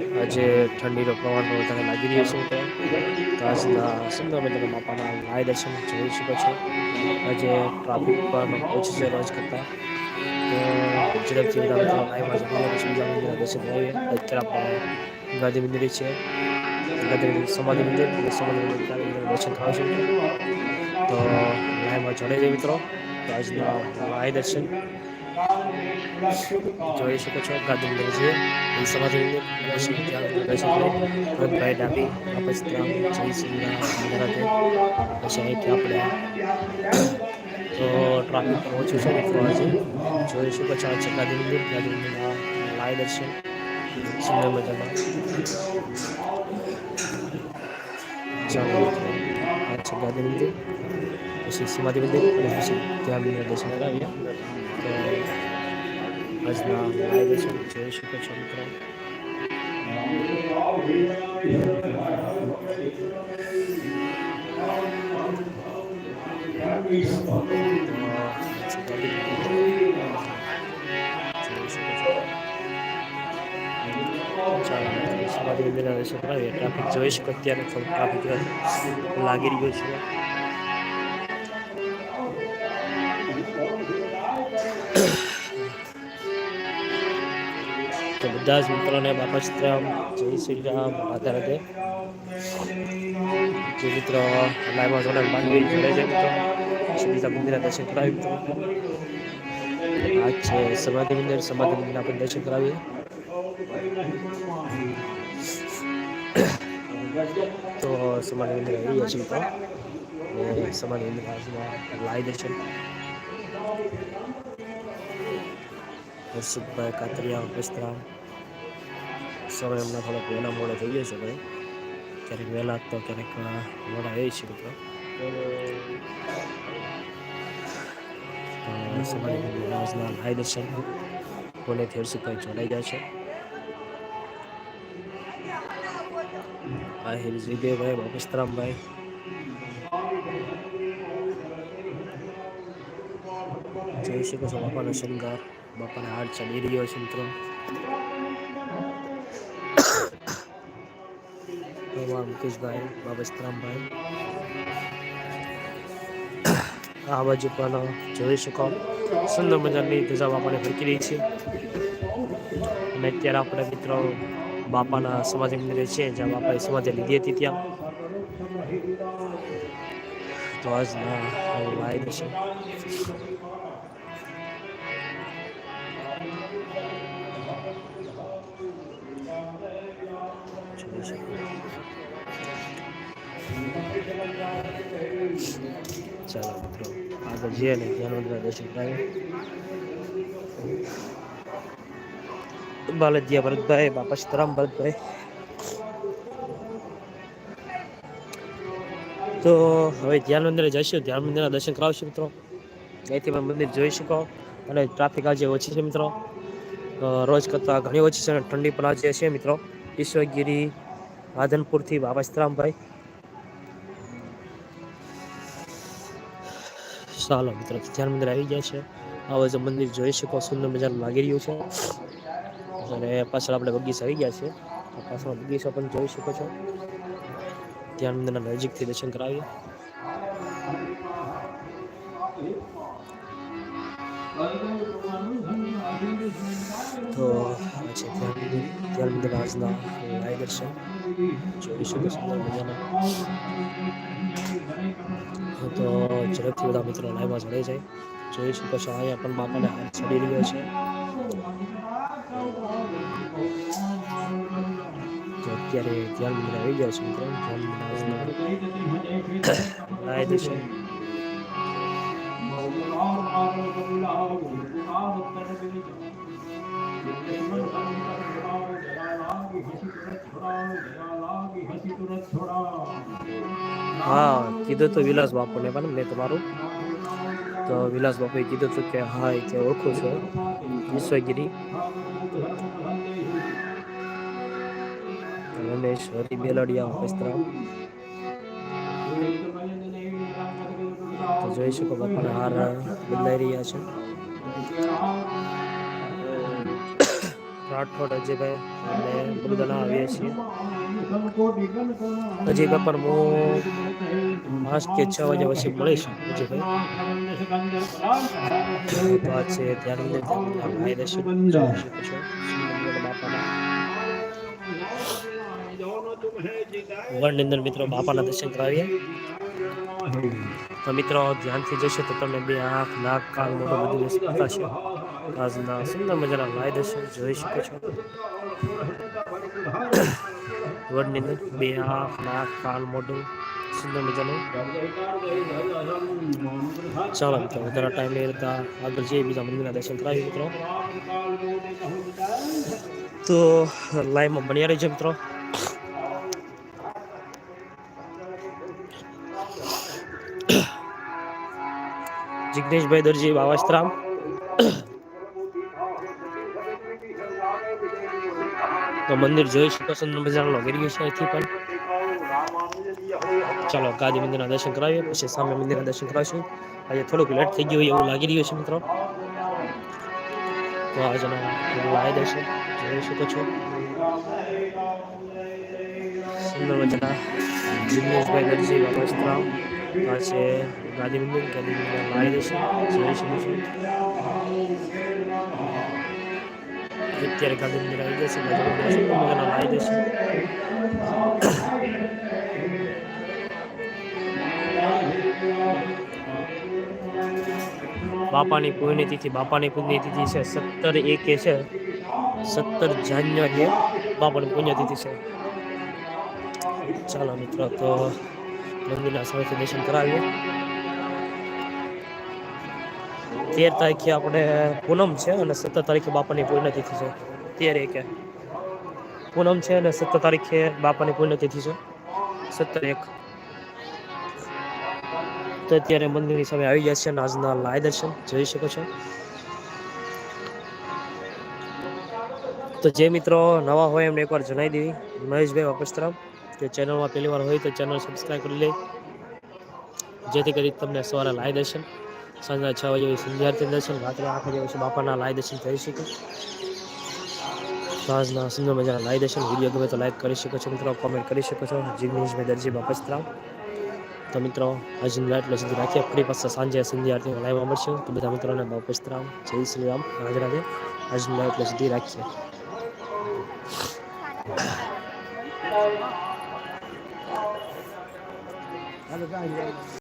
આજે ઠંડીનો પણ વધારે લાગી રહ્યો છે તો આજના સુંદર મજાના લાય દર્શન જોઈ શકો છો. આજે ટ્રાફિક પણ ઓછી છે રોજ કરતા. તો દર્શન ગાંધી મંદિર છે. ગાંધી મંદિર, સમાધિ દર્શન થવા છે. તો લાઈવમાં જોડાઈ જાય મિત્રો. તો આજના દર્શન. જોઈ શકો છો મંદિર છે એ કરી ભરતભાઈ ડાબી વાપસ ત્યાં જય શ્રી રામ પછી અહીંથી આપણે તો ટ્રાફિક પણ ઓછું છે મિત્રો આજે. જોઈ શકો છો આ છે ગાંધી મંદિર ગાંધી મંદિરના લાય દર્શન સુંદર મજામાં આ છે ગાંધી મંદિર પછી સમાધિ મંદિર અને પછી ત્યાં મંદિર દર્શન કરાવ્યા તો આજના લાય છે જોઈ શકો છો મિત્રો દર્શન કરાવીએ ટ્રાફિક જોઈ શકો અત્યારે ટ્રાફિક લાગી રહ્યો છે બધા જ મિત્રોને બાપા સીતારામ, જય શ્રી રામ, માતા રાધે. જે મિત્રો લાઈવમાં જોડાણ માનવી જોડે છે મિત્રો. સીધા મંદિરના દર્શન કરાવી મિત્રો. આ છે સમાધિ મંદિર સમાધિ મંદિરના આપણે દર્શન કરાવીએ. તો સમાધિ મંદિર આવી ગયા છે મિત્રો. અને સમાધિ મંદિર આજના લાઈ દર્શન. હર્ષિતભાઈ કાતરિયા વસ્ત્રામ સમય હમણાં થોડોક વહેલા મોડે થઈ ગયો છે ભાઈ. ક્યારેક વહેલા તો ક્યારેક મોડા એ છે મિત્રો સમાધિ આજના લાઈ દર્શન કોલેથી હર્ષિતભાઈ જોડાઈ ગયા છે? આહિર જીદેવભાઈ બાપસ્તરામભાઈ જોઈ શકો છો બાપાનો શણગાર. બાપાને હાર ચડી રહ્યો છે મિત્રો. એવા મુકેશભાઈ બાબસ્તરામભાઈ આ બાજુ પણ જોઈ શકો. સુંદર મજાની ધજા બાપાને ફરકી રહી છે. અને અત્યારે આપણે મિત્રો બાપાના સમાધિ મંદિરે છે, જ્યાં બાપાએ સમાધિ લીધી હતી ત્યાં. તો આજના લાઈવ છે. જોઈ શકો. ચાલો મિત્રો, આગળ જઈએ ને. ધ્યાન દર્શન કરાવીએ. બાલજીયા ભરતભાઈ, બાપા સીતારામ ભરતભાઈ. તો હવે ધ્યાન મંદિરે જઈશું. ધ્યાન મંદિરના દર્શન કરાવશું મિત્રો. અહીંથી પણ મંદિર જોઈ શકો. અને ટ્રાફિક આજે ઓછી છે મિત્રો. રોજ કરતાં ઘણી ઓછી છે અને ઠંડી પણ આજે છે મિત્રો. ઈશ્વરગીરી રાધનપુરથી બાબા સીતારામભાઈ. ચાલો મિત્રો, ધ્યાન મંદિર આવી ગયા છે. આવો જે મંદિર જોઈ શકો, સુંદર મજાનું લાગી રહ્યું છે. અને પાછળ આપણે બગીચા આવી ગયા છે. પાછળ બગીચા પણ જોઈ શકો છો. ધ્યાન મંદિરના નજીકથી દર્શન કરાવીએ. તો છે ધ્યાન મંદિર. આજના લાઈવ દર્શન. જોઈ શકો સુંદર મજાના તો ઝડપથી બધા મિત્રો લાઈવમાં જોડાઈ જાય જોઈ શકો છો અહીંયા પણ બાપાને હાથ ચડી રહ્યો છે અત્યારે ધ્યાન મંદિર આવી ગયા છે મિત્રો ધ્યાન મંદિર Thank દર્શન હા, કીધું તો વિલાસ બાપુને પણ મેં તમારું. તો વિલાસ બાપુએ કીધું હતું કે હા, એ કે ઓળખું છું. વિશ્વગીરી. રમેશ હરી બેલડિયા વસ્ત્રામ તો જોઈ શકો બાપાના હાર બદલાઈ રહ્યા છે. રાઠોડ, અજયભાઈ અને બુલદણા આવીએ છીએ. અજયભાઈ પણ હું પાંચ કે છ વાગ્યા પછી મળીશ. અજયભાઈ. તો છે ધ્યાન જોઈ શકો બાપાના અંદર મિત્રો બાપાના દર્શન કરાવીએ. તો મિત્રો ધ્યાનથી જશે તો તમને બે આંખ, નાક, કાન મોટો બધું બતાશે આજના સુંદર મજાના લાય દર્શન જોઈ શકો છો. વડની અંદર બે આંખ, નાક, કાન, મોઢું, સુંદર મજાનું. ચાલો મિત્રો, વધારે ટાઈમ નહીં રહેતા, આગળ જઈએ બીજા મંદિરના દર્શન કરાવીએ મિત્રો. તો લાઈવમાં બન્યા રહેજો મિત્રો. જિગ્નેશભાઈ દરજી બાવાસ્ત્રામ તો મંદિર જોઈ શકો છો મજાનો ગીર્યું છે અહીંથી પણ. ચાલો ગાદી મંદિરના દર્શન કરાવીએ, પછી સામે મંદિરના દર્શન કરાવીશું. આજે થોડુંક લેટ થઈ ગયું એવું લાગી રહ્યું છે મિત્રો. તો આજના લાય દર્શન જોઈ શકો છો. સુંદર મજાના જિગ્નેશભાઈ દરજી બાબાસ્ત્રામ આ છે મંદિર ગાંધી મંદિર લાવી દેશે જોઈ શકો છો. અત્યારે ગાંધી મંદિર આવી ગયા છે ગાંધી મંદિર આવી જશે બાપાની પુણ્યતિથિ બાપાની પુણ્યતિથિ છે સત્તર એકે છે સત્તર જાન્યુઆરી બાપાની પુણ્યતિથિ છે ચાલો મિત્રો તો મંદિરના સ્થળથી દર્શન કરાવીએ તેર તારીખે આપણે પૂનમ છે અને સત્તર તારીખે બાપાની પુણ્યતિથિ છે. તેર એકે. પૂનમ છે અને સત્તર તારીખે બાપાની પુણ્યતિથિ છે. સત્તર એક. તો અત્યારે મંદિરની સામે આવી ગયા છે આજના લાય દર્શન. જોઈ શકો છો. તો જે મિત્રો નવા હોય એમને એકવાર જણાવી દેવી. મહેશભાઈ વાપસ્તરામ કે ચેનલમાં પહેલી વાર હોય તો ચેનલ સબસ્ક્રાઈબ કરી લે. જેથી કરી તમને સવારે લાય દર્શન. સાંજના છ વાગે સંધ્યાર્થી દર્શન, રાત્રે આઠ વાગે પછી બાપાના લાય દર્શન કરી શકે. સાંજના સુંદર મજાના લાય દર્શન, વીડિયો ગમે તો લાઈક કરી શકો છો, મિત્રો કોમેન્ટ કરી શકો છો. જિગ્નેશભાઈ દરજી બાપસ્તરામ તો મિત્રો આજની એટલે સુધી રાખીએ. ફરી પાછા સાંજે સંધ્યા લાઈવમાં મળશું. તો બધા મિત્રોને બાપસ્તરામ જય શ્રી રામ. રાજ રાધે. આજની એટલે સુધી રાખીએ.